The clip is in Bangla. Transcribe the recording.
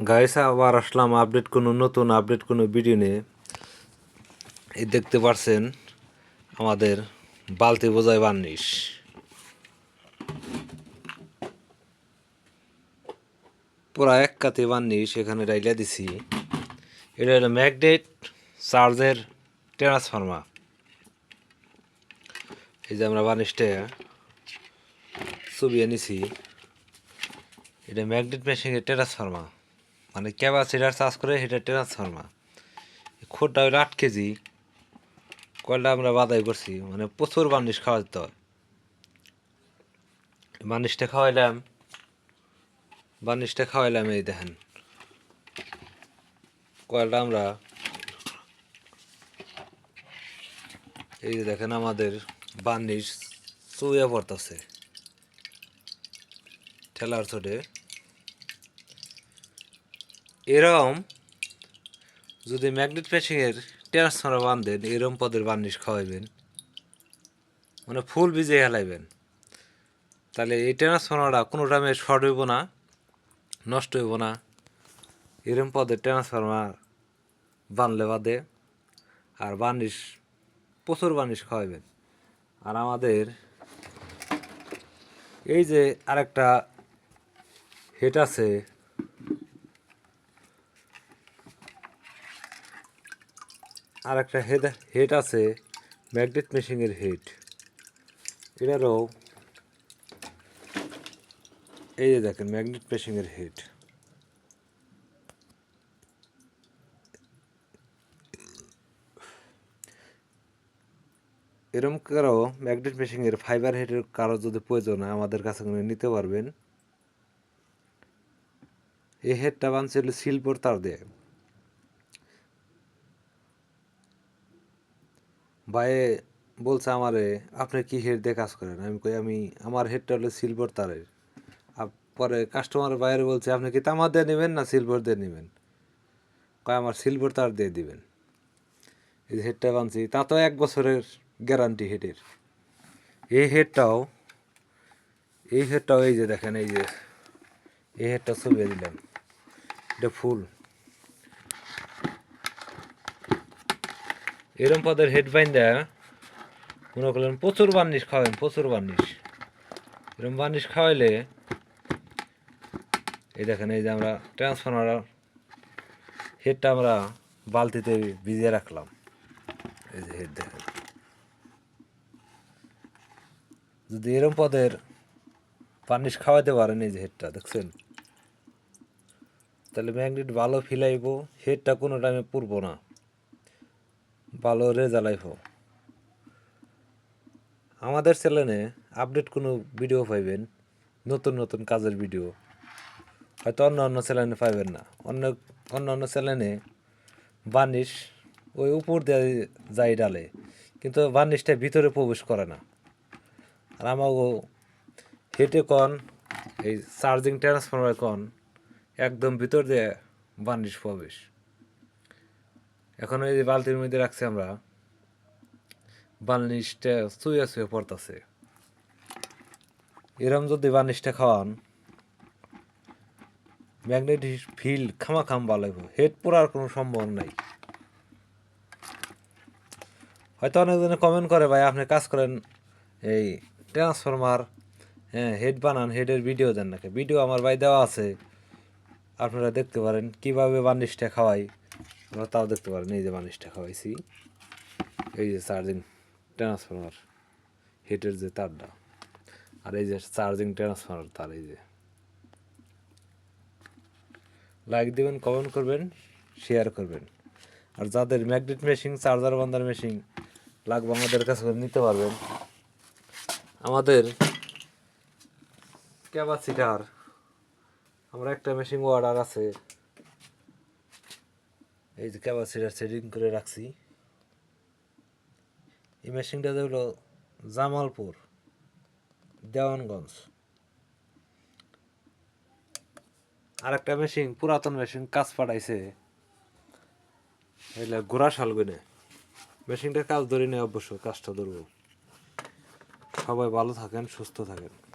গাইস আবার আসলাম আপডেট কোনো নতুন আপডেট কোনো ভিডিও নিয়ে। এই দেখতে পারছেন আমাদের বালতি বোঝায় বার্নিশ। পুরা এক কাতে বার্নিশ এখানে রাইলা দিছি। এটা হলো ম্যাগনেট চার্জের ট্রান্সফর্মার এই যে আমরা বার্নিশটা ছবি এনেছি। এটা ম্যাগনেট মেশিনের ট্রান্সফর্মার মানে ক্যাপাসিটার চার্জ করে সেটা ট্রান্সফর্মার খোরটা হলো আট কেজি। কয়লা আমরা বাদাই করছি মানে প্রচুর বার্নিশ খাওয়া যেতে। বার্নিশটা খাওয়াইলাম বার্নিশটা খাওয়াইলাম এই দেখেন। কয়লা আমরা এই যে দেখেন আমাদের বার্নিশ চুয়ে পড়তেছে। ঠেলার ছোটে এরম যদি ম্যাগনেট প্যাচিংয়ের ট্রান্সফার বান্ধেন এরম পদের বার্নিশ খাওয়াইবেন। মানে ফুল ভিজে হেলাইবেন। তাহলে এই ট্রান্সফারটা কোনো টাইমে শর্ট হইব না, নষ্ট হইব না। এরম পদের ট্রান্সফার্মার বানলে বাদে আর বার্নিশ, প্রচুর বার্নিশ খাওয়াইবেন। আর আমাদের এই যে আরেকটা হেড আছে আর একটা হেড হেড আছে ম্যাগনেট মেশিনের হেড এটারও এই যে দেখেন ম্যাগনেট মেশিনের হেড এরম কারও ম্যাগনেট মেশিনের ফাইবার হেডের কারও যদি প্রয়োজন হয়, আমাদের কাছে নিতে পারবেন। এই হেডটা বানছিল শিল্পর তার দিয়ে ভাইয়ে বলছে আমারে, আপনি কি হেড দিয়ে কাজ করেন? আমি কই, আমি, আমার হেডটা হলো সিলভার তারের। পরে কাস্টমার বাইরে বলছে, আপনি কি তামা দিয়ে নেবেন না সিলভার দিয়ে নেবেন? কয়, আমার সিলভার তার দিয়ে দিবেন। এই হেডটা বানছি। তা তো এক বছরের গ্যারান্টি হেডের এই হেডটাও এই হেডটাও এই যে দেখেন, এই যে, এই হেডটা ছবি দিলাম। এটা ফুল। এরম পদের হেড বাইন্দা মনে করলেন প্রচুর বার্নিশ খাওয়াবেন, প্রচুর বার্নিশ এরম বার্নিশ খাওয়াইলে, এই দেখেন, এই যে আমরা ট্রান্সফর্মার হেডটা আমরা বালতিতে ভিজিয়ে রাখলাম। এই যে হেড দেখেন। যদি এরম পদের বার্নিশ খাওয়াইতে পারেন, এই যে হেডটা দেখছেন? তাহলে ম্যাগনেট ভালো ফিলাইব হেডটা কোনো টাইমে পুরবো না। ভালো রেজাল্ট আইব। আমাদের চ্যানেলে আপডেট কোনো ভিডিও পাইবেন, নতুন নতুন কাজের ভিডিও, হয়তো অন্য অন্য চ্যানেলে পাইবেন না। অন্য অন্য অন্য চ্যানেলে বার্নিশ ওই উপর দিয়ে যাই ডালে, কিন্তু বার্নিশটা ভিতরে প্রবেশ করে না। আর আমাকে হেঁটে কন, এই চার্জিং ট্রান্সফর্মার কন, একদম ভিতর দিয়ে বার্নিশ প্রবেশ। এখন এই যে বালতির মধ্যে রাখছি আমরা। বার্নিশটা চুয়ে চুয়ে পড়তেছে। এরম যদি বার্নিশটা খাওয়ান ম্যাগনেট ফিল্ড খামা খাম ভালো হইব। হেড পোড়ার কোনো সম্ভাবনা নাই। হয়তো অনেকজনে কমেন্ট করে, ভাই, আপনি কাজ করেন এই ট্রান্সফরমার হ্যাঁ হেড বানান, হেডের ভিডিও দেন নাকি? ভিডিও আমার ভাই দেওয়া আছে। আপনারা দেখতে পারেন কীভাবে বার্নিশটা খাওয়াই। আপনারা তাও দেখতে পারেন, এই যে বার্নিশটা খাওয়াইছি। এই যে চার্জিং ট্রান্সফরমার হেডের যে তারটা, আর এই যে চার্জিং ট্রান্সফরমার তার এই যে। লাইক দিবেন কমেন্ট করবেন শেয়ার করবেন। আর যাদের ম্যাগনেট মেশিন চার্জার বান্দার মেশিন লাগবে আমাদের কাছে নিতে পারবেন। আমাদের ক্যাপাসিটার আমরা একটা মেশিন অর্ডার আছে। এই যে ক্যাপাসিটার সেটিং করে রাখছি। এই মেশিনটা হলো জামালপুর, দেওয়ানগঞ্জ। আর একটা মেশিন, পুরাতন মেশিন কাজ পাঠাইছে। এলে ঘোড়া শালগুনে। মেশিনটার কাজ ধরে নেই অবশ্য, কাজটা ধরবো। সবাই ভালো থাকেন, সুস্থ থাকেন।